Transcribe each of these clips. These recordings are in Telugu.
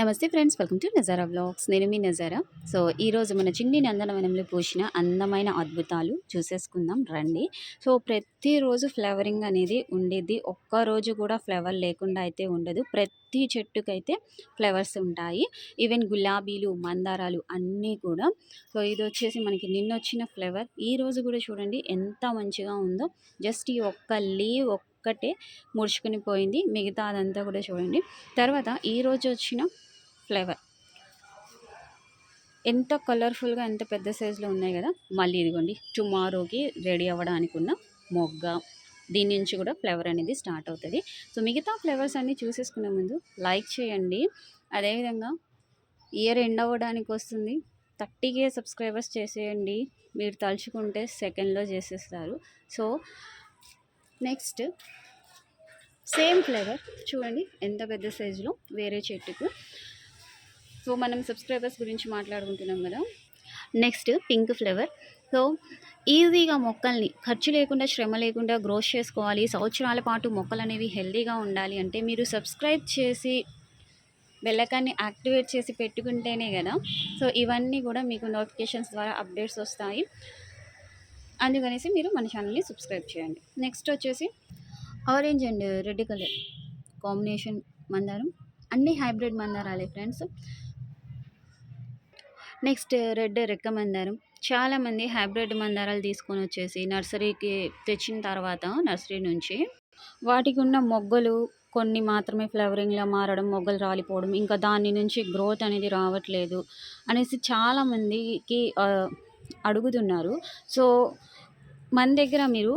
నమస్తే friends welcome to Nazara vlogs నేను మీ నజారా. సో ఈరోజు మన చిన్ని నందనవనంలో పూసిన అందమైన అద్భుతాలు చూసేసుకుందాం రండి. సో ప్రతిరోజు ఫ్లవరింగ్ అనేది ఉండేది. ఒక్క రోజు కూడా ఫ్లవర్ లేకుండా అయితే ఉండదు. ప్రతి చెట్టుకైతే ఫ్లవర్స్ ఉంటాయి. ఈవెన్ గులాబీలు మందారాలు అన్నీ కూడా. సో ఇది వచ్చేసి మనకి నిన్న వచ్చిన ఫ్లవర్. ఈరోజు కూడా చూడండి ఎంత మంచిగా ఉందో. జస్ట్ ఈ ఒక్క లీవ్ ఒక్కటే ముడుచుకుని పోయింది. మిగతా అదంతా కూడా చూడండి. తర్వాత ఈ రోజు వచ్చిన ఫ్లేవర్. ఎంత కలర్ఫుల్గా ఎంత పెద్ద సైజులో ఉన్నాయి కదా మళ్ళీ ఇదిగోండి టుమారోకి రెడీ అవ్వడానికి ఉన్న మొగ్గ. దీని నుంచి కూడా ఫ్లేవర్ అనేది స్టార్ట్ అవుతుంది. సో మిగతా ఫ్లేవర్స్ అన్నీ చూసేసుకునే ముందు లైక్ చేయండి. అదేవిధంగా ఇయర్ ఎండ్ అవ్వడానికి వస్తుంది. థర్టీ కే సబ్స్క్రైబర్స్ చేసేయండి. మీరు తలుచుకుంటే సెకండ్లో చేసేస్తారు. So next same flavour. చూడండి ఎంత పెద్ద సైజులో వేరే చెట్టుకు సో మనం సబ్స్క్రైబర్స్ గురించి మాట్లాడుకుంటున్నాం కదా. నెక్స్ట్ పింక్ ఫ్లేవర్ సో ఈజీగా మొక్కల్ని ఖర్చు లేకుండా శ్రమ లేకుండా గ్రోత్ చేసుకోవాలి. సంవత్సరాల పాటు మొక్కలు అనేవి హెల్దీగా ఉండాలి అంటే మీరు సబ్స్క్రైబ్ చేసి బెల్లకాన్ని యాక్టివేట్ చేసి పెట్టుకుంటేనే కదా. సో ఇవన్నీ కూడా మీకు నోటిఫికేషన్స్ ద్వారా అప్డేట్స్ వస్తాయి. అందుకనేసి మీరు మన ఛానల్ని సబ్స్క్రైబ్ చేయండి. నెక్స్ట్ వచ్చేసి orange and red colour combination మందారం. అన్ని హైబ్రిడ్ మందారాలే ఫ్రెండ్స్ నెక్స్ట్ రెడ్ రెక్క మందారం చాలామంది హైబ్రిడ్ మందారాలు తీసుకొని వచ్చేసి నర్సరీకి తెచ్చిన తర్వాత నర్సరీ నుంచి వాటికి ఉన్న మొగ్గలు కొన్ని మాత్రమే ఫ్లవరింగ్లో మారడం మొగ్గలు రాలిపోవడం ఇంకా దాని నుంచి గ్రోత్ అనేది రావట్లేదు అనేసి చాలామందికి అడుగుతున్నారు. సో మన దగ్గర మీరు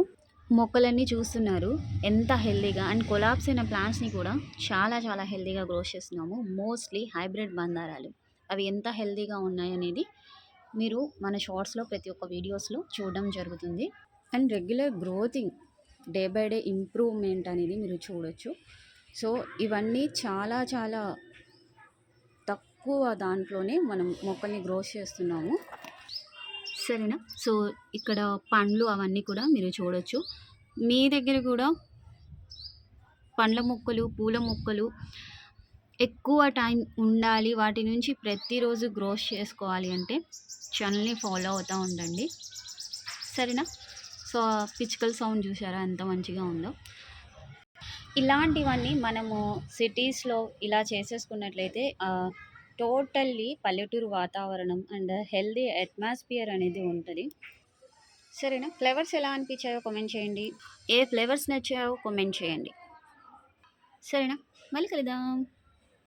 మొక్కలన్నీ చూస్తున్నారు ఎంత హెల్దీగా అండ్ కొలాప్స్ అయిన ప్లాంట్స్ని కూడా చాలా చాలా హెల్దీగా గ్రో చేస్తున్నాము. మోస్ట్లీ హైబ్రిడ్ బందారాలు అవి ఎంత హెల్తీగా ఉన్నాయనేది మీరు మన షార్ట్స్లో ప్రతి ఒక్క వీడియోస్లో చూడడం జరుగుతుంది. And regular growing day by day improvement అనేది మీరు చూడొచ్చు. సో ఇవన్నీ చాలా చాలా తక్కువ దాంట్లోనే మనం మొక్కల్ని గ్రో చేస్తున్నాము. సరేనా? సో ఇక్కడ పండ్లు అవన్నీ కూడా మీరు చూడొచ్చు. మీ దగ్గర కూడా పండ్ల మొక్కలు పూల మొక్కలు ఎక్కువ టైం ఉండాలి. వాటి నుంచి ప్రతిరోజు గ్రోత్ చేసుకోవాలి అంటే ఛానల్ని ఫాలో అవుతూ ఉండండి. సరేనా? సో పిచ్చుకల్ సౌండ్ చూసారా ఎంత మంచిగా ఉందో. ఇలాంటివన్నీ మనము సిటీస్లో ఇలా చేసేసుకున్నట్లయితే టోటల్లీ పల్లెటూరు వాతావరణం అండ్ హెల్దీ అట్మాస్ఫియర్ అనేది ఉంటుంది. సరేనా? ఫ్లేవర్స్ ఎలా అనిపించాయో కామెంట్ చేయండి. ఏ ఫ్లేవర్స్ నచ్చాయో కామెంట్ చేయండి. సరేనా? మళ్ళీ కలుద్దాం.